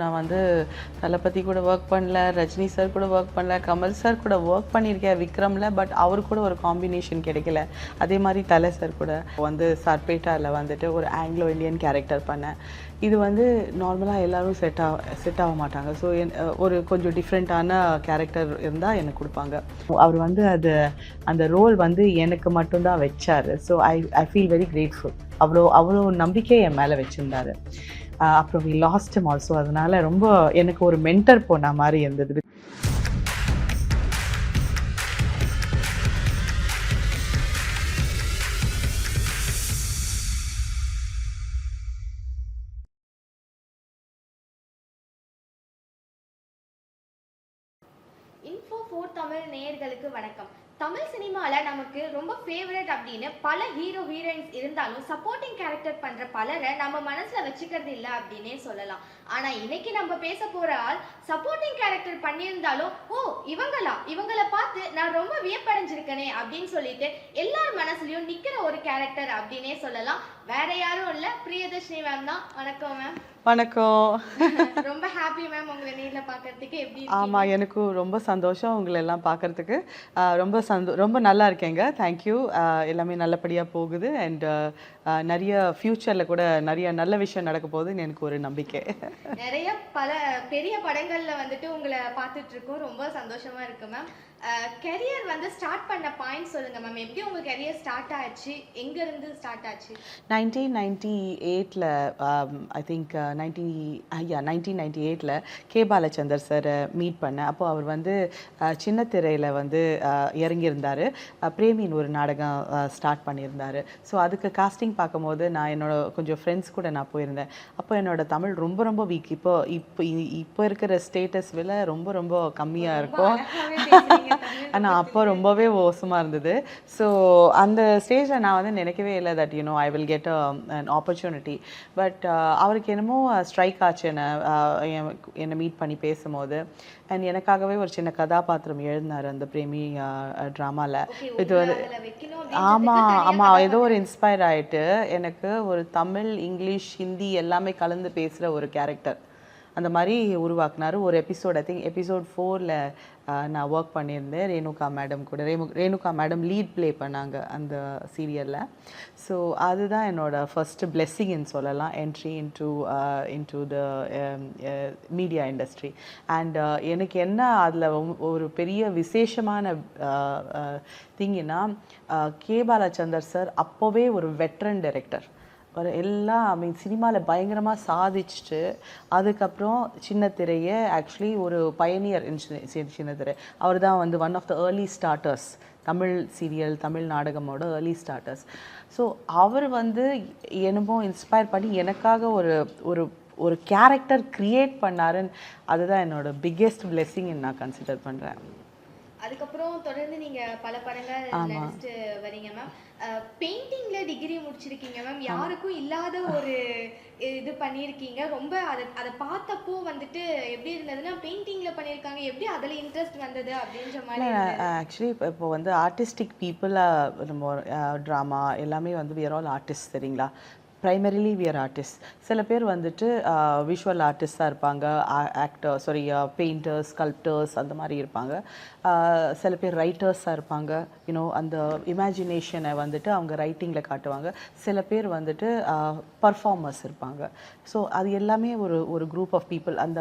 நான் வந்து தளபதி கூட ஒர்க் பண்ணல ரஜினி சார் கூட ஒர்க் பண்ணல கமல் சார் கூட ஒர்க் பண்ணியிருக்கேன் விக்ரமில் பட் அவர் கூட ஒரு காம்பினேஷன் கிடைக்கல. அதே மாதிரி தலை சார் கூட வந்து சர்பேட்டாவில் வந்துட்டு ஒரு ஆங்கிலோ இந்தியன் கேரக்டர் பண்ணேன். இது வந்து நார்மலாக எல்லோரும் செட் ஆக செட் ஆக மாட்டாங்க. ஸோ என் ஒரு கொஞ்சம் டிஃப்ரெண்ட்டான கேரக்டர் இருந்தால் எனக்கு கொடுப்பாங்க. அவர் வந்து அது அந்த ரோல் வந்து எனக்கு மட்டும்தான் வச்சார். So I I feel very grateful அவ்வளோ அவ்வளோ நம்பிக்கை என் மேலே வச்சுருந்தாரு. அப்புறம் வி லாஸ்ட் ஆல்சோ அதனால ரொம்ப எனக்கு ஒரு மென்டர் போன மாதிரி இருந்தது. இன்ஃபோ ஃபோர் தமிழ் நேயர்களுக்கு வணக்கம். தமிழ் சினிமாவில் நமக்கு ரொம்ப ஃபேவரட் அப்படின்னு பல ஹீரோ ஹீரோயின்ஸ் இருந்தாலும் சப்போர்ட்டிங் கேரக்டர் பண்ணுற பலரை நம்ம மனசில் வச்சுக்கிறது இல்லை அப்படின்னே சொல்லலாம். ஆனால் இன்னைக்கு நம்ம பேச போகிற ஆள் சப்போர்ட்டிங் கேரக்டர் பண்ணியிருந்தாலும் ஓ இவங்களா? இவங்கள பார்த்து நான் ரொம்ப வியப்படைஞ்சிருக்கனே அப்படின்னு சொல்லிட்டு எல்லார் மனசுலையும் நிற்கிற ஒரு கேரக்டர் அப்படின்னே சொல்லலாம். வேற யாரும் இல்லை பிரியதர்ஷினி மேம் தான். வணக்கம் மேம் வணக்கம். ரொம்ப ஹாப்பி மேம் உங்களை நேரில் பார்க்கறதுக்கு எப்படி ஆமாம் எனக்கும் ரொம்ப சந்தோஷம் உங்களை எல்லாம் பார்க்கறதுக்கு ரொம்ப சந்தோ ரொம்ப நல்லா இருக்கேங்க. தேங்க்யூ எல்லாமே நல்லபடியாக போகுது. அண்ட் நிறைய ஃப்யூச்சரில் கூட நிறைய நல்ல விஷயம் நடக்க போகுதுன்னு எனக்கு ஒரு நம்பிக்கை. நிறைய பல பெரிய படங்கள்ல வந்துட்டு உங்களை பார்த்துட்டு இருக்கோம். ரொம்ப சந்தோஷமா இருக்கு மேம் கெரியர் வந்து ஸ்டார்ட் பண்ண பாயிண்ட் சொல்லுங்க மேம் எப்படி உங்க கெரியர் ஸ்டார்ட் ஆச்சு? எங்க இருந்து ஸ்டார்ட் ஆச்சு நைன்டீன் நைன்டி எயிட்டில் ஐ திங்க் நைன்டி ஐயா நைன்டீன் நைன்டி எயிட்டில் கே பாலச்சந்தர் சாரை மீட் பண்ணேன் அப்போ அவர் வந்து அஹ், சின்ன திரையில் வந்து அஹ், இறங்கியிருந்தார். பிரேமின்னு ஒரு நாடகம் ஸ்டார்ட் பண்ணியிருந்தார். ஸோ அதுக்கு காஸ்டிங் பார்க்கும்போது நான் என்னோட கொஞ்சம் ஃப்ரெண்ட்ஸ் கூட நான் போயிருந்தேன். அப்போ என்னோட தமிழ் ரொம்ப ரொம்ப வீக் இப்போ இப்போ இப்போ இருக்கிற ஸ்டேட்டஸ் விட ரொம்ப ரொம்ப கம்மியாக இருக்கும். ஆனால் அப்போ ரொம்பவே மோசமாக இருந்தது. ஸோ அந்த ஸ்டேஜில் நான் வந்து நினைக்கவே இல்லை that you know I will get an opportunity but அவருக்கு என்னமோ ஸ்ட்ரைக் ஆச்சு என்னை uh, என்- என்னை மீட் பண்ணி பேசும்போது. அண்ட் எனக்காகவே ஒரு சின்ன கதாபாத்திரம் எழுதினார் அந்த பிரேமி ட்ராமாவில் Okay, இது வந்து ஆமாம் ஆமாம் ஏதோ ஒரு இன்ஸ்பயர் ஆயிட்டு எனக்கு ஒரு தமிழ் இங்கிலீஷ் ஹிந்தி எல்லாமே கலந்து பேசுகிற ஒரு கேரக்டர் அந்த மாதிரி உருவாக்குனாரு. ஒரு எபிசோட் ஐ திங்க் எபிசோட் ஃபோரில் நான் ஒர்க் பண்ணியிருந்தேன். ரேணுகா மேடம் கூட. ரேமு ரேணுகா மேடம் லீட் ப்ளே பண்ணாங்க அந்த சீரியலில் ஸோ அதுதான் என்னோடய ஃபஸ்ட்டு பிளெஸ்ஸிங்னு சொல்லலாம். Entry into into the media industry and எனக்கு என்ன அதில் ஒரு பெரிய விசேஷமான திங்கினா கே. பாலச்சந்தர் சார் அப்போவே ஒரு வெட்ரன் டைரக்டர் ஒரு எல்லாம் ஐ மீன் சினிமாவில் பயங்கரமாக சாதிச்சுட்டு அதுக்கப்புறம் சின்ன திரையை ஆக்சுவலி ஒரு பயனியர் சின்ன திரை. அவர் தான் வந்து one of the early starters Tamil serial Tamil நாடகமோட early starters so அவர் வந்து என்னமோ இன்ஸ்பயர் பண்ணி எனக்காக ஒரு ஒரு ஒரு கேரக்டர் க்ரியேட் பண்ணாருன்னு அதுதான் என்னோடய பிக்கெஸ்ட் பிளெஸ்ஸிங் நான் கன்சிடர் பண்ணுறேன் அதுக்கப்புறம் தொடர்ந்து நீங்க பல படங்கள் நடிச்சுட்டு வரீங்க மேம் பெயிண்டிங்ல டிகிரி முடிச்சிருக்கீங்க மேம் யாருக்கும் இல்லாத ஒரு இது பண்ணியிருக்கீங்க ரொம்ப அதை அதை பார்த்தப்போ வந்துட்டு எப்படி இருந்ததுன்னா பெயிண்டிங்ல பண்ணியிருக்காங்க எப்படி அதுல இன்ட்ரெஸ்ட் வந்தது அப்படின்ற மாதிரி ஆக்சுவலி இப்போ இப்போ வந்து ஆர்டிஸ்டிக் பீப்புளாக நம்ம ட்ராமா எல்லாமே வந்து வியர் ஆல் ஆர்டிஸ்ட் சரிங்களா? ப்ரைமரிலி வியர் ஆர்டிஸ்ட் சில பேர் வந்துட்டு விஷுவல் ஆர்டிஸ்டாக இருப்பாங்க. ஆக்டர் சாரி பெயிண்டர்ஸ் ஸ்கல்ப்டர்ஸ் அந்த மாதிரி இருப்பாங்க. சில பேர் ரைட்டர்ஸாக இருப்பாங்க. யூனோ அந்த இமேஜினேஷனை வந்துட்டு அவங்க ரைட்டிங்கில் காட்டுவாங்க. சில பேர் வந்துட்டு பர்ஃபார்மர்ஸ் இருப்பாங்க. ஸோ அது எல்லாமே ஒரு ஒரு குரூப் ஆஃப் பீப்புள் அந்த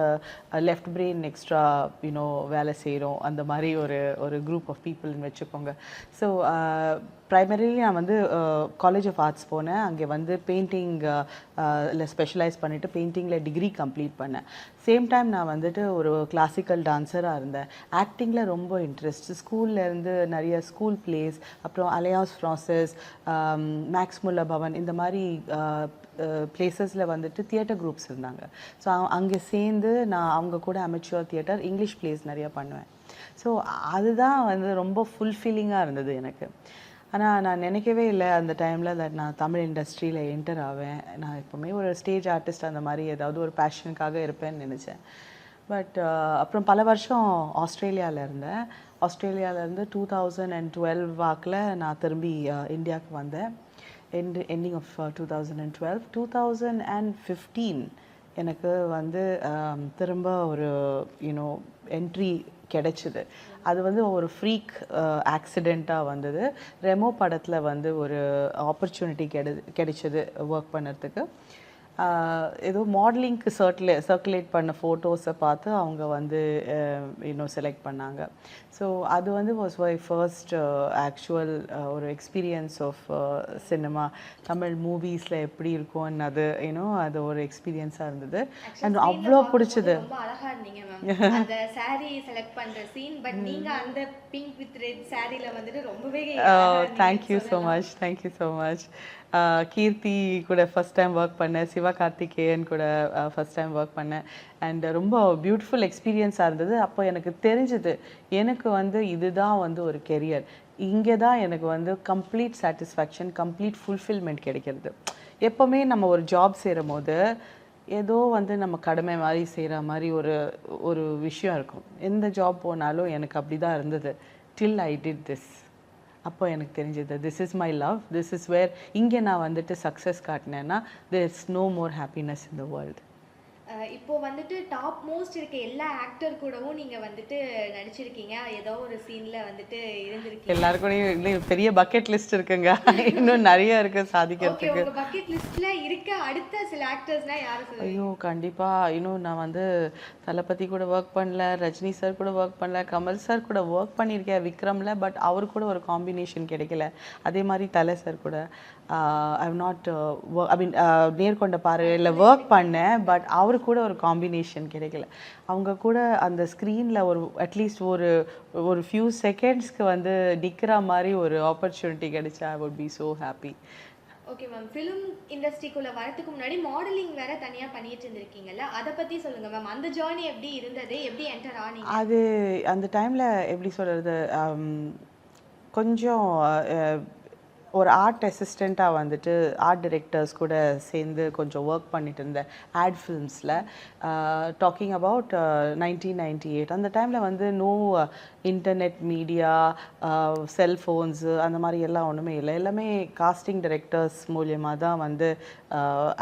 left brain extra you know வேலை செய்கிறோம் அந்த மாதிரி ஒரு ஒரு குரூப் ஆஃப் பீப்புள்னு வச்சுக்கோங்க. ஸோ ப்ரைமரிலி நான் வந்து காலேஜ் ஆஃப் ஆர்ட்ஸ் போனேன். அங்கே வந்து பெயிண்டிங் இல்லை ஸ்பெஷலைஸ் பண்ணிவிட்டு பெயிண்டிங்கில் டிகிரி கம்ப்ளீட் பண்ணேன். சேம் டைம் நான் வந்துட்டு ஒரு கிளாசிக்கல் டான்ஸராக இருந்தேன். ஆக்டிங்கில் ரொம்ப இன்ட்ரெஸ்ட் ஸ்கூல்லேருந்து நிறைய ஸ்கூல் பிளேஸ் அப்புறம் Alliance Francaise Max Mueller Bhavan இந்த மாதிரி uh, uh, பிளேசஸில் வந்துட்டு தியேட்டர் குரூப்ஸ் இருந்தாங்க. ஸோ அங்கே சேர்ந்து நான் அவங்க கூட அமெச்சுவர் தியேட்டர் இங்கிலீஷ் பிளேஸ் நிறையா பண்ணுவேன். ஸோ அதுதான் வந்து ரொம்ப ஃபுல்ஃபில்லிங்காக இருந்தது எனக்கு. ஆனால் நான் நினைக்கவே இல்லை அந்த டைமில் தட் நான் தமிழ் இண்டஸ்ட்ரியில் என்டர் ஆவேன். நான் எப்போவுமே ஒரு ஸ்டேஜ் ஆர்டிஸ்ட் அந்த மாதிரி ஏதாவது ஒரு பேஷனுக்காக இருப்பேன்னு நினச்சேன். பட் uh, அப்புறம் பல வருஷம் ஆஸ்திரேலியாவில் இருந்தேன். ஆஸ்திரேலியாவிலேருந்து டூ தௌசண்ட் அண்ட் டுவெல் வாக்கில் நான் திரும்பி uh, இந்தியாவுக்கு வந்தேன். End ending of two thousand and twelve two thousand and fifteen எனக்கு வந்து திரும்ப ஒரு யூனோ என்ட்ரி கிடைச்சிது. அது வந்து ஒரு ஃப்ரீக் ஆக்சிடெண்ட்டாக வந்தது. ரெமோ படத்தில் வந்து ஒரு ஆப்பர்ச்சுனிட்டி கெடு கிடைச்சிது ஒர்க் பண்ணுறதுக்கு. ஏதோ மாடலிங்க்கு சர்க்குலே சர்க்குலேட் பண்ண ஃபோட்டோஸை பார்த்து அவங்க வந்து இன்னும் செலக்ட் பண்ணாங்க. ஸோ அது வந்து வாஸ் மை ஃபர்ஸ்ட் ஆக்சுவல் ஒரு எக்ஸ்பீரியன்ஸ் ஆஃப் சினிமா தமிழ் மூவிஸில் எப்படி இருக்கும்னு அது யூனோ அது ஒரு எக்ஸ்பீரியன்ஸாக இருந்தது. அண்ட் அவ்வளோ பிடிச்சது. Thank you so much thank you so much Keerthy கூட ஃபஸ்ட் டைம் ஒர்க் பண்ணேன் சிவா கார்த்திகேயன் கூட ஃபஸ்ட் டைம் ஒர்க் பண்ணேன் அண்ட் ரொம்ப பியூட்டிஃபுல் எக்ஸ்பீரியன்ஸாக இருந்தது. அப்போ எனக்கு தெரிஞ்சது எனக்கு வந்து இதுதான் வந்து ஒரு கெரியர் இங்கே தான் எனக்கு வந்து கம்ப்ளீட் சாட்டிஸ்ஃபேக்ஷன் கம்ப்ளீட் ஃபுல்ஃபில்மெண்ட் கிடைக்கிறது. எப்போவுமே நம்ம ஒரு ஜாப் செய்கிற போது ஏதோ வந்து நம்ம கடமை மாதிரி செய்கிற மாதிரி ஒரு ஒரு விஷயம் இருக்கும். எந்த ஜாப் போனாலும் எனக்கு அப்படி தான் இருந்தது. டில் ஐ டிட் திஸ் அப்போ எனக்கு தெரிஞ்சது this is my love this is where இங்கே நான் வந்துட்டு success காட்டினேன்னா there is no more happiness in the world இப்போ வந்துட்டு டாப் மோஸ்ட் இருக்க எல்லா ஆக்டர் கூடவும் நீங்க வந்துட்டு நடிச்சிருக்கீங்க. ஏதோ ஒரு சீன்ல வந்துட்டு இருந்திருக்கீங்க. எல்லாருக்கூடயும் இல்லை பெரிய பக்கெட் லிஸ்ட் இருக்குங்க. இன்னும் நிறைய இருக்கு சாதிக்கிறதுக்கு. பக்கெட் லிஸ்ட்ல இருக்க அடுத்த சில ஆக்டர்ஸ்னா யாரை ஐயோ கண்டிப்பாக இன்னும் நான் வந்து தளபதி கூட ஒர்க் பண்ணல ரஜினி சார் கூட ஒர்க் பண்ணல கமல் சார் கூட ஒர்க் பண்ணியிருக்கேன் விக்ரமில் பட் அவர் கூட ஒரு காம்பினேஷன் கிடைக்கல. அதே மாதிரி தலை சார் கூட. ஐ நாட் ஐ மீன் நேர்கொண்ட பார்வையில் ஒர்க் பண்ணேன் பட் அவர் கூட ஒரு காம்பினேஷன் கிடைக்கல. அவங்க கூட அந்த ஸ்க்ரீனில் ஒரு அட்லீஸ்ட் ஒரு ஒரு ஃபியூ செகண்ட்ஸ்க்கு வந்து நிற்கிற மாதிரி ஒரு ஆப்பர்ச்சுனிட்டி கிடைச்சா I would be so happy okay ma'am film இண்டஸ்ட்ரிக்குள்ள வரதுக்கு முன்னாடி மாடலிங் வேற தனியா பண்ணிட்டு இருந்திருக்கீங்கல்ல? அதை பத்தி சொல்லுங்க மேம் அந்த ஜேர்னி எப்படி இருந்தது? எப்படி என்டர் ஆனீங்க? அது அந்த டைமில் எப்படி சொல்கிறது கொஞ்சம் அஹ், ஒரு ஆர்ட் அசிஸ்டண்ட்டாக வந்துட்டு ஆர்ட் டிரெக்டர்ஸ் கூட சேர்ந்து கொஞ்சம் ஒர்க் பண்ணிட்டு இருந்தேன் ad ஃபிலிம்ஸில் talking about nineteen ninety eight அந்த டைமில் வந்து நோ இன்டர்நெட் மீடியா செல்ஃபோன்ஸு அந்த மாதிரி எல்லாம் ஒன்றுமே இல்லை. எல்லாமே காஸ்டிங் டிரெக்டர்ஸ் மூலியமாக தான் வந்து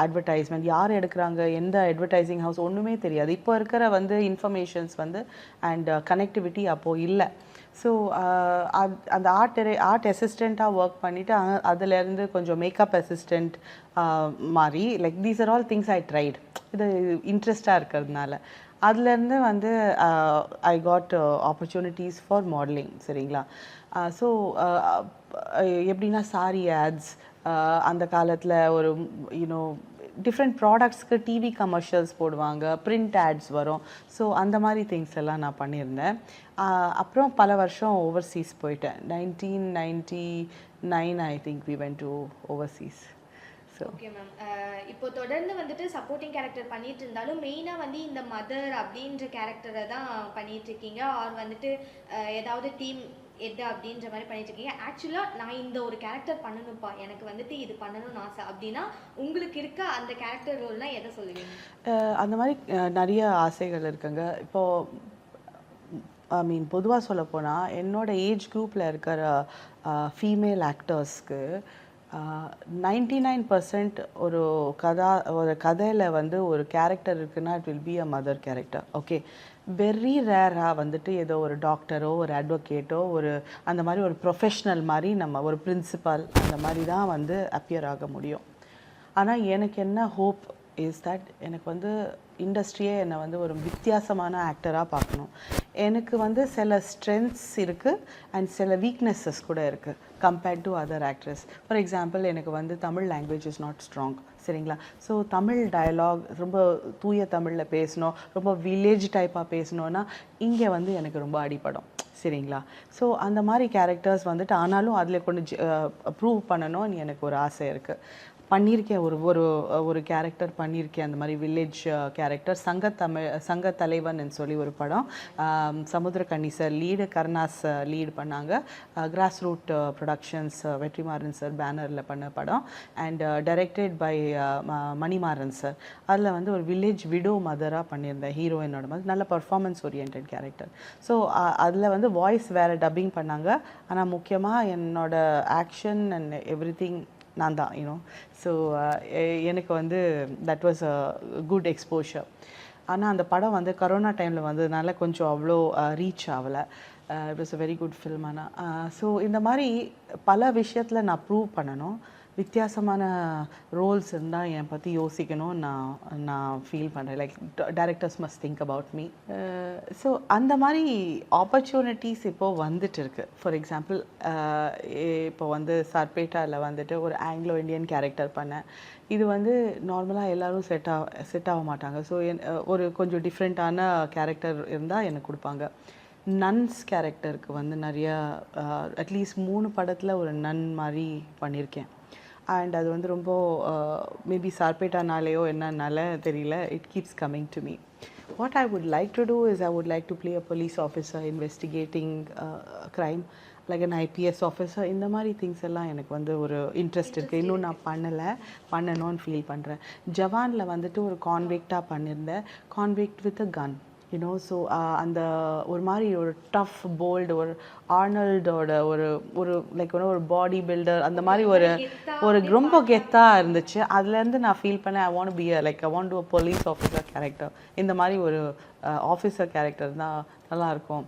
அட்வர்டைஸ்மெண்ட் யார் எடுக்கிறாங்க? எந்த அட்வர்டைஸிங் ஹவுஸ் ஒன்றுமே தெரியாது. இப்போ இருக்கிற வந்து இன்ஃபர்மேஷன்ஸ் வந்து அண்ட் கனெக்டிவிட்டி அப்போது இல்லை. ஸோ uh, அந்த ஆர்ட் ஆர்ட் அசிஸ்டண்ட்டாக ஒர்க் பண்ணிவிட்டு அதுலேருந்து கொஞ்சம் மேக்கப் அசிஸ்டண்ட் மாதிரி like these are all things I tried இது இன்ட்ரெஸ்டாக இருக்கிறதுனால. அதுலேருந்து வந்து I got opportunities for modelling சரிங்களா? ஸோ எப்படின்னா சாரி ஆட்ஸ் அந்த காலத்தில் ஒரு யூனோ டிஃப்ரெண்ட் ப்ராடக்ட்ஸ்க்கு டிவி கமர்ஷியல்ஸ் போடுவாங்க பிரிண்ட் ஆட்ஸ் வரும். ஸோ அந்த மாதிரி திங்ஸ் எல்லாம் நான் பண்ணியிருந்தேன். அப்புறம் பல வருஷம் ஓவர்சீஸ் போயிட்டேன். Nineteen ninety nine I think we went to overseas so okay ma'am இப்போ தொடர்ந்து வந்துட்டு சப்போர்ட்டிங் கேரக்டர் பண்ணிட்டு இருந்தாலும் மெயினாக வந்து இந்த மதர் அப்படின்ற கேரக்டரை தான் பண்ணிட்டு இருக்கீங்க. ஆர் வந்துட்டு ஏதாவது டீம் எது அப்படின்ற மாதிரி பண்ணிட்டு இருக்கீங்க. நான் இந்த ஒரு கேரக்டர் பண்ணணும்ப்பா. எனக்கு வந்துட்டு இது பண்ணணும்னு ஆசை. அப்படின்னா உங்களுக்கு இருக்க அந்த கேரக்டர் ரோல்னா எதை சொல்லுவீங்க? அந்த மாதிரி நிறைய ஆசைகள் இருக்குங்க. இப்போது ஐ மீன் பொதுவாக சொல்லப்போனால் என்னோட ஏஜ் குரூப்பில் இருக்கிற ஃபீமேல் ஆக்டர்ஸ்க்கு நைன்டி நைன் பர்சன்ட் ஒரு கதா ஒரு கதையில் வந்து ஒரு கேரக்டர் இருக்குன்னா it will be a mother character okay very ரேராக வந்துட்டு ஏதோ ஒரு டாக்டரோ ஒரு அட்வொகேட்டோ ஒரு அந்த மாதிரி ஒரு ப்ரொஃபஷ்னல் மாதிரி நம்ம ஒரு பிரின்சிபல் அந்த மாதிரி தான் வந்து அப்பியர் ஆக முடியும். ஆனால் எனக்கு என்ன ஹோப் இஸ் தட் எனக்கு வந்து இண்டஸ்ட்ரியே என்னை வந்து ஒரு வித்தியாசமான ஆக்டராக பார்க்கணும். எனக்கு வந்து சில ஸ்ட்ரென்த்ஸ் இருக்குது அண்ட் சில வீக்னஸஸ் கூட இருக்குது compared to other actress for example எனக்கு வந்து Tamil language is not strong சரிங்களா? ஸோ தமிழ் டயலாக் ரொம்ப தூய தமிழில் பேசணும் ரொம்ப வில்லேஜ் டைப்பாக பேசணுன்னா இங்கே வந்து எனக்கு ரொம்ப அடிப்படும் சரிங்களா? ஸோ அந்த மாதிரி கேரக்டர்ஸ் வந்துட்டு ஆனாலும் அதில் கொண்டு ப்ரூவ் பண்ணணும்னு எனக்கு ஒரு ஆசை இருக்குது பண்ணியிருக்கேன் ஒரு ஒரு ஒரு கேரக்டர் பண்ணியிருக்கேன் அந்த மாதிரி வில்லேஜ் கேரக்டர் uh, சங்க தமிழ் சங்க தலைவன் சொல்லி ஒரு படம். Samuthirakani sir lead Karunas uh, lead பண்ணாங்க. Grass Root Productions Vetrimaaran sir பேனரில் பண்ண படம். And directed by Manimaran sir அதில் வந்து ஒரு வில்லேஜ் விடோ மதராக பண்ணியிருந்தேன் ஹீரோயினோட மாதிரி. நல்ல பர்ஃபார்மன்ஸ் ஓரியன்ட் கேரக்டர் ஸோ அதில் வந்து வாய்ஸ் வேறு டப்பிங் பண்ணாங்க. ஆனால் முக்கியமாக என்னோட ஆக்ஷன் அண்ட் எவ்ரி திங் நான் தான் யூனோ ஸோ uh, எனக்கு வந்து that was a good exposure ஆனால் அந்த படம் வந்து கரோனா டைமில் வந்ததுனால கொஞ்சம் அவ்வளோ ரீச் ஆகலை. It was a very good film ஆனால் ஸோ இந்த மாதிரி பல விஷயத்தில் நான் ப்ரூவ் பண்ணணும். வித்தியாசமான ரோல்ஸ் இருந்தால் என் பற்றி யோசிக்கணும் நான் நான் ஃபீல் பண்ணுறேன் like directors must think about me so அந்த மாதிரி ஆப்பர்ச்சுனிட்டிஸ் இப்போது வந்துட்டு இருக்கு. ஃபார் எக்ஸாம்பிள் uh, இப்போ வந்து சர்பேட்டாவில் வந்துட்டு ஒரு ஆங்கிலோ இந்தியன் கேரக்டர் பண்ணேன் இது வந்து நார்மலாக எல்லாரும் செட் ஆக செட் ஆக மாட்டாங்க. ஸோ ஒரு கொஞ்சம் டிஃப்ரெண்ட்டான கேரக்டர் இருந்தால் எனக்கு கொடுப்பாங்க. நன்ஸ் கேரக்டருக்கு வந்து நிறையா அட்லீஸ்ட் uh, மூணு படத்தில் ஒரு நன் மாதிரி பண்ணியிருக்கேன் அண்ட் அது வந்து ரொம்ப மேபி சார்பேட்டானாலேயோ என்னன்னால தெரியல. It keeps coming to me what I would like to do is I would like to play a police officer investigating crime like an IPS officer இந்த மாதிரி திங்ஸ் எல்லாம் எனக்கு வந்து ஒரு இன்ட்ரெஸ்ட் இருக்குது இன்னும் நான் பண்ணலை. பண்ணணும்னு ஃபீல் பண்ணுறேன் ஜவானில் வந்துட்டு ஒரு கான்வெக்டாக பண்ணியிருந்தேன். Convict with a gun you know so அந்த ஒரு மாதிரி ஒரு டஃப் போல்டு ஒரு ஆர்னல்டோட ஒரு ஒரு லைக் ஒரு பாடி பில்டர் அந்த மாதிரி ஒரு ஒரு ரொம்ப கெத்தாக இருந்துச்சு. அதுலேருந்து நான் ஃபீல் பண்ணேன் I want be like I want to a police officer character இந்த மாதிரி ஒரு ஆஃபீஸர் கேரக்டர் தான் நல்லாயிருக்கும்.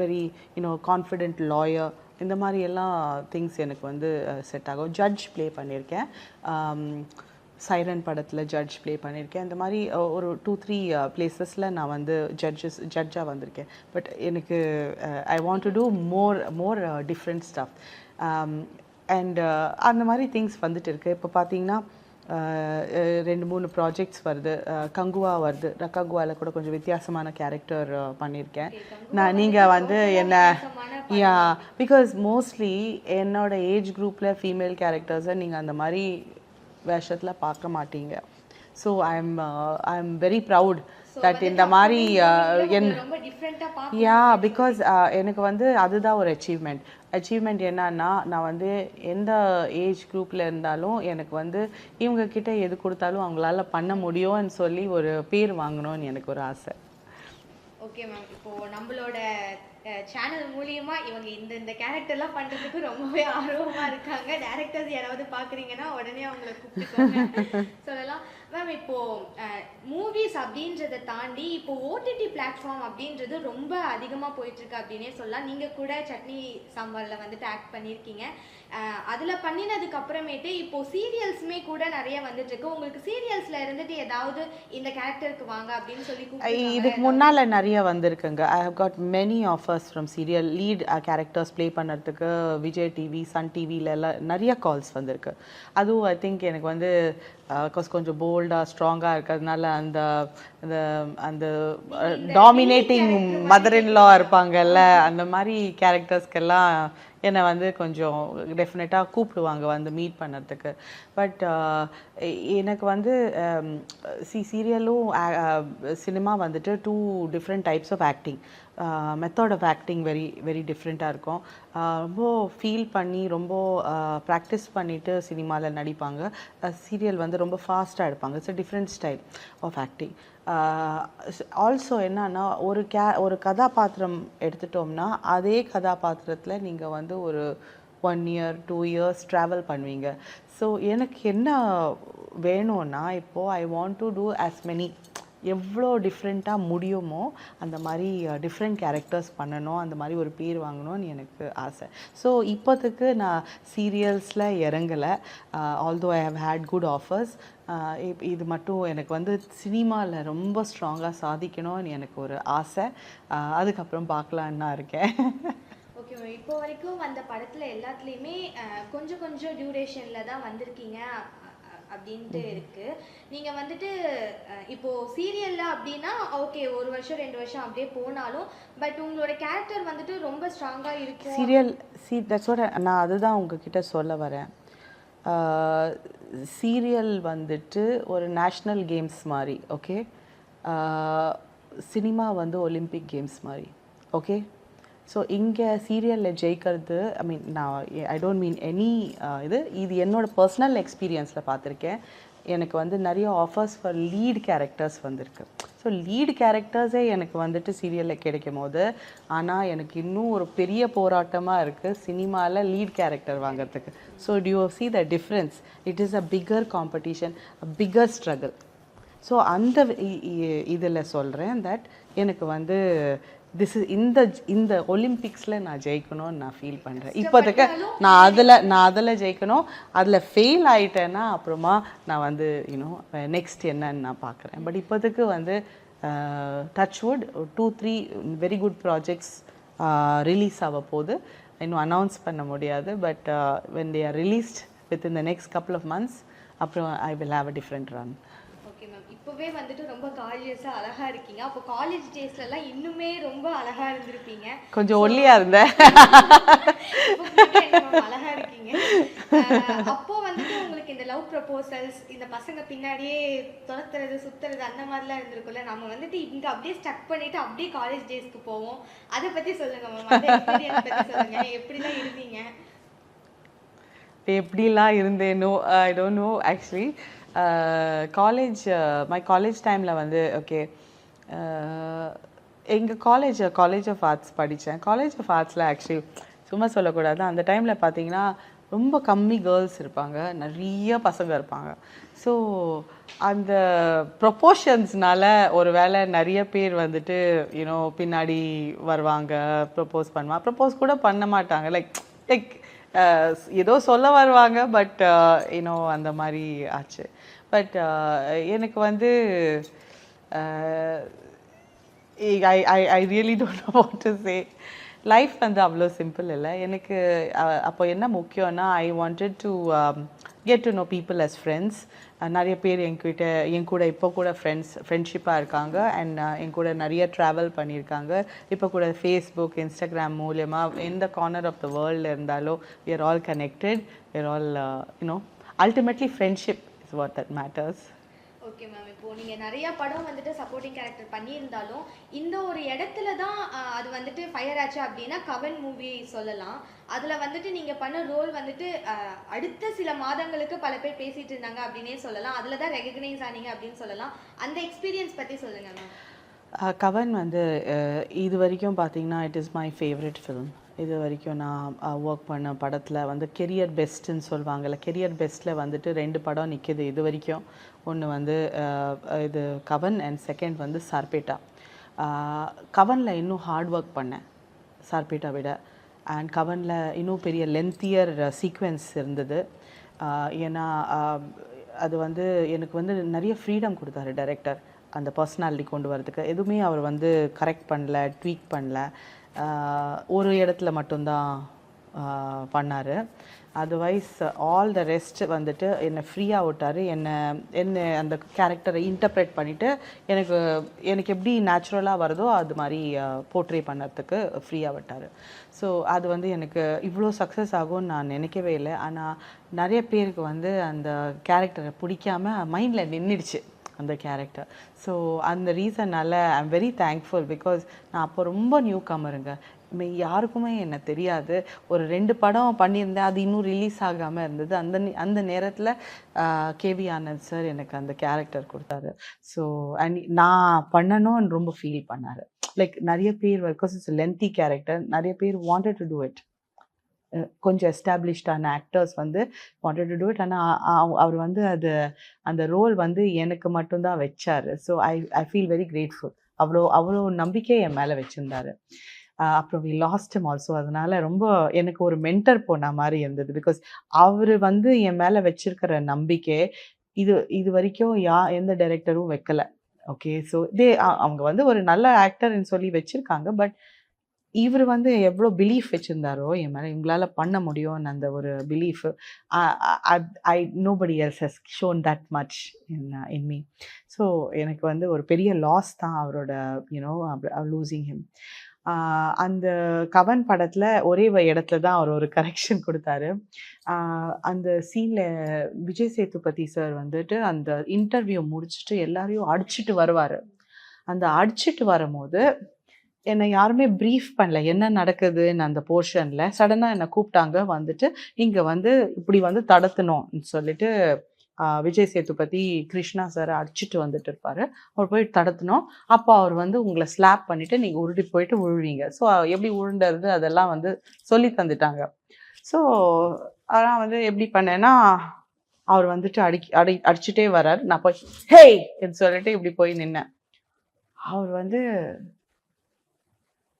வெரி யூனோ கான்ஃபிடென்ட் லாயர் இந்த மாதிரி எல்லாம் திங்ஸ் எனக்கு வந்து செட் ஆகும். ஜட்ஜ் ப்ளே பண்ணியிருக்கேன். சைரன் படத்தில் ஜட்ஜ் ப்ளே பண்ணியிருக்கேன் இந்த மாதிரி ஒரு டூ த்ரீ பிளேசஸில் நான் வந்து ஜட்ஜஸ் ஜட்ஜாக வந்திருக்கேன். பட் எனக்கு I want to do more more different stuff and அந்த மாதிரி திங்ஸ் வந்துட்டு இருக்கு. இப்போ பார்த்தீங்கன்னா ரெண்டு மூணு ப்ராஜெக்ட்ஸ் வருது. கங்குவா வருது. கங்குவாவில் கூட கொஞ்சம் வித்தியாசமான கேரக்டர் பண்ணியிருக்கேன் நான் நீங்கள் வந்து என்ன யா பிகாஸ் மோஸ்ட்லி என்னோட ஏஜ் குரூப்பில் ஃபீமேல் கேரக்டர்ஸை நீங்கள் அந்த மாதிரி வேஷத்தில் பார்க்க மாட்டீங்க. So I am I am very proud that இந்த மாதிரி uh, என் யா பிகாஸ் எனக்கு வந்து அதுதான் ஒரு அச்சீவ்மெண்ட் அச்சீவ்மெண்ட் என்னன்னா நான் வந்து எந்த ஏஜ் குரூப்பில் இருந்தாலும் எனக்கு வந்து இவங்க கிட்ட எது கொடுத்தாலும் அவங்களால பண்ண முடியும்னு சொல்லி ஒரு பேர் வாங்கணும்னு எனக்கு ஒரு ஆசை. ஓகே மேம் இப்போ நம்மளோட சேனல் மூலியமா இவங்க இந்த இந்த கேரக்டர்லாம் பண்றதுக்கு ரொம்பவே ஆர்வமா இருக்காங்க. டேரக்டர்ஸ் யாராவது பாக்குறீங்கன்னா உடனே அவங்கள கூப்பிட்டுக்கோங்க. சொல்லலாம். மேம் இப்போ மூவிஸ் அப்படின்றத தாண்டி இப்போ ஓடிடி பிளாட்ஃபார்ம் அப்படின்றது ரொம்ப அதிகமா போயிட்டு இருக்கு அப்படின்னே சொல்லலாம். நீங்க கூட சட்னி சாம்பார்ல வந்துட்டு ஆக்ட் பண்ணியிருக்கீங்க அதுல பண்ணினதுக்கு அப்புறமேட்டு இப்போ சீரியல்ஸுமே கூட நிறைய வந்துட்டு இருக்கு உங்களுக்கு சீரியல்ஸ்ல இருந்துட்டு ஏதாவது இந்த கேரக்டருக்கு வாங்க அப்படின்னு சொல்லி இதுக்கு முன்னால் நிறைய வந்திருக்குங்க. I have got many offers from serial lead characters play பண்ணுறதுக்கு விஜய் டிவி சன் டிவில எல்லாம் நிறைய கால்ஸ் வந்திருக்கு. அதுவும் ஐ திங்க் எனக்கு வந்து கோஸ் கொஞ்சம் போல்டாக ஸ்ட்ராங்காக இருக்கிறதுனால அந்த அந்த அந்த டாமினேட்டிங் மதர் இன் லா இருப்பாங்கல்ல அந்த மாதிரி கேரக்டர்ஸ்க்கெல்லாம் என்னை வந்து கொஞ்சம் டெஃபினட்டாக கூப்பிடுவாங்க வந்து மீட் பண்ணுறதுக்கு பட் எனக்கு வந்து சி சீரியலும் சினிமா வந்துட்டு two different types of acting method of acting very very டிஃப்ரெண்ட்டாக இருக்கும். ரொம்ப ஃபீல் பண்ணி ரொம்ப ப்ராக்டிஸ் பண்ணிவிட்டு சினிமாவில் நடிப்பாங்க. சீரியல் வந்து ரொம்ப ஃபாஸ்ட்டாக எடுப்பாங்க. It's different style of acting also என்னன்னா ஒரு கே ஒரு கதாபாத்திரம் எடுத்துட்டோம்னா அதே கதாபாத்திரத்தில் நீங்கள் வந்து ஒரு one year two years travel பண்ணுவீங்க. ஸோ எனக்கு என்ன வேணும்னா இப்போது I want to do as many எவ்வளோ டிஃப்ரெண்ட்டாக முடியுமோ அந்த மாதிரி டிஃப்ரெண்ட் கேரக்டர்ஸ் பண்ணணும் அந்த மாதிரி ஒரு பேர் வாங்கணும்னு எனக்கு ஆசை. ஸோ இப்போத்துக்கு நான் சீரியல்ஸில் இறங்கலை. Although I have had good offers இது மட்டும் எனக்கு வந்து சினிமாவில் ரொம்ப ஸ்ட்ராங்காக சாதிக்கணும்னு எனக்கு ஒரு ஆசை. அதுக்கப்புறம் பார்க்கலான்னு தான் இருக்கேன். ஓகே இப்போ வரைக்கும் வந்த படத்தில் எல்லாத்துலேயுமே கொஞ்சம் கொஞ்சம் டியூரேஷனில் தான் வந்திருக்கீங்க. அப்படின்ட்டு இருக்கு. நீங்க வந்துட்டு இப்போது இப்போ சீரியல்ல அப்படின்னா ஓகே ஒரு வருஷம் ரெண்டு வருஷம் அப்படியே போனாலும் பட் உங்களோட கேரக்டர் வந்துட்டு ரொம்ப ஸ்ட்ராங்கா இருக்கும். சீரியல் சி தட்ஸோட நான் அதுதான் உங்ககிட்ட சொல்ல வரேன். சீரியல் வந்துட்டு ஒரு நேஷ்னல் கேம்ஸ் மாதிரி ஓகே சினிமா வந்து ஒலிம்பிக் கேம்ஸ் மாதிரி ஓகே ஸோ இங்கே சீரியலில் ஜெயிக்கிறது ஐ மீன் நான் ஐ டோன்ட் மீன் எனி இது இது என்னோட பர்சனல் எக்ஸ்பீரியன்ஸில் பார்த்துருக்கேன். எனக்கு வந்து நிறைய ஆஃபர்ஸ் ஃபார் லீட் கேரக்டர்ஸ் வந்திருக்கு. ஸோ லீட் கேரக்டர்ஸே எனக்கு வந்துட்டு சீரியலில் கிடைக்கும் போது ஆனால் எனக்கு இன்னும் ஒரு பெரிய போராட்டமாக இருக்குது சினிமாவில் லீட் கேரக்டர் வாங்குறதுக்கு. So due see the difference it is a bigger competition a bigger struggle so அந்த இதில் சொல்கிறேன் தட் எனக்கு வந்து திஸ் இஸ் இந்த இந்த ஒலிம்பிக்ஸில் நான் ஜெயிக்கணும்னு நான் ஃபீல் பண்ணுறேன் இப்போதைக்கு நான் அதில் நான் அதில் ஜெயிக்கணும். அதில் ஃபெயில் ஆயிட்டேன்னா அப்புறமா நான் வந்து யூனோ நெக்ஸ்ட் என்னன்னு நான் பார்க்குறேன் பட் இப்போதைக்கு வந்து touchwood two three very good projects release ஆக போகுது. இன்னும் அனௌன்ஸ் பண்ண முடியாது. But when they are released within the next couple of months அப்புறம் I will have a different run இப்போவே வந்துட்டு ரொம்ப காலியஸாக அழகா இருக்கீங்க. அப்போ காலேஜ் டேஸ்லலாம் இன்னுமே ரொம்ப அழகா இருந்திருப்பீங்க. கொஞ்சம் ஒல்லியாக என்ன ma'am அழகா இருக்கீங்க. அப்போ வந்துட்டு உங்களுக்கு இந்த லவ் ப்ரப்போசல்ஸ் இந்த பசங்க பின்னாடியே துரத்துறது சுத்துறது அந்த மாதிரிலாம் இருந்திருக்கும்ல. நம்ம வந்துட்டு இங்க அப்படியே ஸ்டக் பண்ணிட்டு அப்படியே காலேஜ் டேஸ்க்கு போவோம். அதை பத்தி சொல்லுங்க மேம் எக்ஸ்பீரியன்ஸ் பத்தி சொல்லுங்க. எப்படிலாம் இருந்தீங்க? எப்படிலாம் இருந்தேனோ I don't know actually college my college டைமில் வந்து ஓகே எங்கள் காலேஜ் காலேஜ் ஆஃப் ஆர்ட்ஸ் படித்தேன் காலேஜ் ஆஃப் ஆர்ட்ஸில் ஆக்சுவலி சும்மா சொல்லக்கூடாது. அந்த டைமில் பார்த்தீங்கன்னா ரொம்ப கம்மி கேர்ள்ஸ் இருப்பாங்க. நிறைய பசங்க இருப்பாங்க. ஸோ அந்த ப்ரொப்போஷன்ஸ்னால ஒரு வேளை நிறைய பேர் வந்துட்டு யூனோ பின்னாடி வருவாங்க ப்ரப்போஸ் பண்ணுவா. ப்ரப்போஸ் கூட பண்ண மாட்டாங்க. லைக் லைக் uh, ஏதோ சொல்ல வருவாங்க பட் யூனோ uh, அந்த மாதிரி ஆச்சு. பட் uh, எனக்கு வந்து I I I really don't know what to say life வந்து அவ்வளோ சிம்பிள் இல்லை. எனக்கு அப்போ என்ன முக்கியம்னா I wanted to get to know people as friends நிறைய பேர் என்கிட்ட என் கூட இப்போ கூட ஃப்ரெண்ட்ஸ் ஃப்ரெண்ட்ஷிப்பாக இருக்காங்க. அண்ட் என் கூட நிறைய ட்ராவல் பண்ணியிருக்காங்க. இப்போ கூட ஃபேஸ்புக் இன்ஸ்டாகிராம் மூலியமாக எந்த கார்னர் ஆஃப் த வேர்ல்டில் இருந்தாலும் we are all connected we are all you know ultimately friendship is what that matters okay ma'am இப்போ நீங்க நிறைய படம் வந்துட்டு சப்போர்ட்டிங் கேரக்டர் பண்ணியிருந்தாலும் இந்த ஒரு இடத்துல தான் அது வந்துட்டு ஃபயர் ஆச்சு அப்படின்னா கவன் மூவி சொல்லலாம். அதுல வந்துட்டு நீங்க பண்ண ரோல் வந்துட்டு அடுத்த சில மாதங்களுக்கு பல பேர் பேசிட்டு இருந்தாங்க அப்படின்னே சொல்லலாம். அதுல தான் ரெகக்னைஸ் ஆனீங்க அப்படின்னு சொல்லலாம். அந்த எக்ஸ்பீரியன்ஸ் பத்தி சொல்லுங்க மேம் கவன் வந்து இது வரைக்கும் பார்த்தீங்கன்னா it is my favourite film இது வரைக்கும் நான் ஒர்க் பண்ண படத்தில் வந்து கெரியர் பெஸ்ட்டுன்னு சொல்லுவாங்கள்ல கெரியர் பெஸ்ட்டில் வந்துட்டு ரெண்டு படம் நிற்கிது இது வரைக்கும் ஒன்று வந்து இது கவன் அண்ட் செகண்ட் வந்து சார்பேட்டா. கவனில் இன்னும் ஹார்ட் ஒர்க் பண்ணேன் சார்பேட்டா விட. அண்ட் கவனில் இன்னும் பெரிய லென்த்தியர் சீக்வென்ஸ் இருந்தது. ஏன்னா அது வந்து எனக்கு வந்து நிறைய ஃப்ரீடம் கொடுத்தாரு டைரக்டர் அந்த பர்சனாலிட்டி கொண்டு வரதுக்கு. எதுவுமே அவர் வந்து கரெக்ட் பண்ணல ட்வீக் பண்ணல. ஒரு இடத்துல மட்டும்தான் பண்ணார். அதர்வைஸ் ஆல் த ரெஸ்ட் வந்துட்டு என்னை ஃப்ரீயாக விட்டார். என்னை என்ன அந்த கேரக்டரை இன்டர்ப்ரெட் பண்ணிவிட்டு எனக்கு எனக்கு எப்படி நேச்சுரலாக வருதோ அது மாதிரி போர்ட்ரே பண்ணுறதுக்கு ஃப்ரீயாக விட்டார். ஸோ அது வந்து எனக்கு இவ்வளோ சக்ஸஸ் ஆகும்னு நான் நினைக்கவே இல்லை. ஆனால் நிறைய பேருக்கு வந்து அந்த கேரக்டரை பிடிக்காம மைண்டில் நின்றுடுச்சு அந்த கேரக்டர் ஸோ அந்த ரீசனால் ஐம் வெரி தேங்க்ஃபுல் பிகாஸ் நான் அப்போ ரொம்ப நியூ கமருங்க யாருக்குமே என்ன தெரியாது. ஒரு ரெண்டு படம் பண்ணியிருந்தேன் அது இன்னும் ரிலீஸ் ஆகாமல் இருந்தது. அந்த நே- அந்த நேரத்தில் கேவி ஆனந்த் சார் எனக்கு அந்த கேரக்டர் கொடுத்தாரு. ஸோ அண்ட் நான் பண்ணணும்னு ரொம்ப ஃபீல் பண்ணார். லைக் நிறைய பேர் பிகாஸ் இட்ஸ் லென்த்தி கேரக்டர் நிறைய பேர் வாண்டட் டு டூ இட் கொஞ்சம் எஸ்டாப்ளிஷ்டான ஆக்டர்ஸ் வந்து வாண்டட் டு டூ இட் ஆனால் அவர் வந்து அது அந்த ரோல் வந்து எனக்கு மட்டும்தான் வச்சார். So I I feel very grateful அவ்வளோ அவ்வளோ நம்பிக்கை என் மேலே வச்சுருந்தாரு. அப்புறம் வி லாஸ்ட் him ஆல்சோ அதனால ரொம்ப எனக்கு ஒரு மென்டர் போன மாதிரி இருந்தது. பிகாஸ் அவர் வந்து என் மேலே வச்சிருக்கிற நம்பிக்கை இது இது வரைக்கும் யா எந்த டைரக்டரும் வைக்கல. ஓகே ஸோ இதே அவங்க வந்து ஒரு நல்ல ஆக்டர்னு சொல்லி வச்சிருக்காங்க. பட் இவர் வந்து எவ்வளோ பிலீஃப் வச்சுருந்தாரோ என் மேலே இவங்களால பண்ண முடியும்னு அந்த ஒரு belief I nobody else has shown that much in in me so எனக்கு வந்து ஒரு பெரிய லாஸ் தான் அவரோட யூனோ லூசிங் ஹிம் அந்த கவன் படத்தில் ஒரே இடத்துல தான் அவர் ஒரு கரெக்ஷன் கொடுத்தாரு. அந்த சீனில் விஜய் சேதுபதி சார் வந்துட்டு அந்த இன்டர்வியூ முடிச்சுட்டு எல்லாரையும் அடிச்சிட்டு வருவார். அந்த அடிச்சிட்டு வரும்போது என்னை யாருமே ப்ரீஃப் பண்ணல. என்ன நடக்குதுன்னு அந்த போர்ஷனில் சடனாக என்னை கூப்பிட்டாங்க. வந்துட்டு இங்கே வந்து இப்படி வந்து தடுத்தணும்னு சொல்லிட்டு விஜய் சேதுபதி கிருஷ்ணா சார் அடிச்சிட்டு வந்துட்டு இருப்பார். அவர் போய் தடுத்தணும். அப்போ அவர் வந்து உங்களை ஸ்லாப் பண்ணிவிட்டு நீங்கள் உருட்டி போயிட்டு உழுவீங்க. ஸோ எப்படி உருண்டது அதெல்லாம் வந்து சொல்லி தந்துட்டாங்க. ஸோ அதெல்லாம் வந்து எப்படி பண்ணேன்னா அவர் வந்துட்டு அடி அடி அடிச்சுட்டே வர்றார் நான் போய் ஹேய் என்று சொல்லிட்டு இப்படி போய் நின்னேன். அவர் வந்து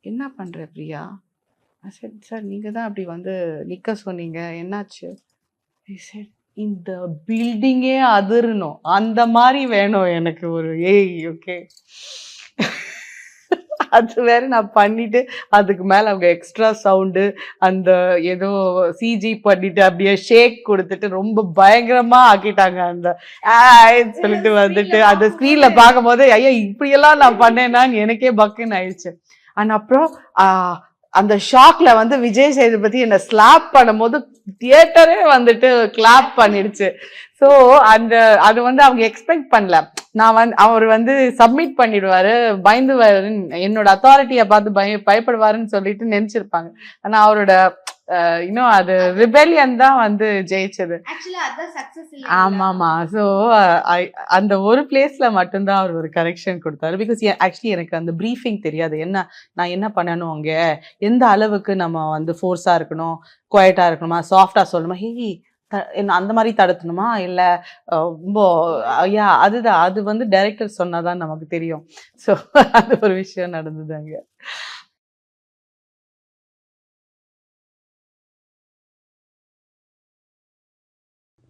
என்ன பண்ற பிரியா? சரி சார் நீங்க தான் அப்படி வந்து நிக்க சொன்னீங்க. என்னாச்சு? Said, இந்த பில்டிங்கே அதிரணும். அந்த மாதிரி வேணும் எனக்கு ஒரு ஏய் ஓகே அது வேற நான் பண்ணிட்டு அதுக்கு மேல அவங்க எக்ஸ்ட்ரா சவுண்டு அந்த ஏதோ சிஜி பண்ணிட்டு அப்படியே ஷேக் கொடுத்துட்டு ரொம்ப பயங்கரமா ஆக்கிட்டாங்க அந்த சொல்லிட்டு வந்துட்டு அந்த ஸ்க்ரீன்ல பார்க்கும்போது ஐயா இப்படியெல்லாம் நான் பண்ணேனான்னு எனக்கே பக்குன்னு ஆயிடுச்சு. அண்ட் அப்புறம் அந்த ஷாக்ல வந்து விஜய் சேதுபதி என்ன ஸ்லாப் பண்ணும்போது தியேட்டரே வந்துட்டு கிளாப் பண்ணிடுச்சு. ஸோ அந்த அது வந்து அவங்க எக்ஸ்பெக்ட் பண்ணல. நான் வந்து அவர் வந்து சப்மிட் பண்ணிடுவாரு பயந்துவாருன்னு என்னோட அத்தாரிட்டியை பார்த்து பய பயப்படுவாருன்னு சொல்லிட்டு நினைச்சிருப்பாங்க. ஆனால் அவரோட இன்னும் அது ரிபெலியன் தான் வந்து ஜெயிச்சது. இல்ல ஆமாமா. ஸோ அந்த ஒரு பிளேஸ்ல மட்டும்தான் அவர் ஒரு கரெக்ஷன் கொடுத்தாரு. பிகாஸ் ஆக்சுவலி எனக்கு அந்த ப்ரீஃபிங் தெரியாது. என்ன நான் என்ன பண்ணணும் அங்க? எந்த அளவுக்கு நம்ம வந்து ஃபோர்ஸா இருக்கணும்? குவைட்டா இருக்கணுமா? சாஃப்டா சொல்லணுமா? ஹே அந்த மாதிரி தடுத்தணுமா? இல்ல ரொம்ப யா அதுதான். அது வந்து டைரக்டர் சொன்னாதான் நமக்கு தெரியும். ஸோ அது ஒரு விஷயம் நடந்தது அங்க.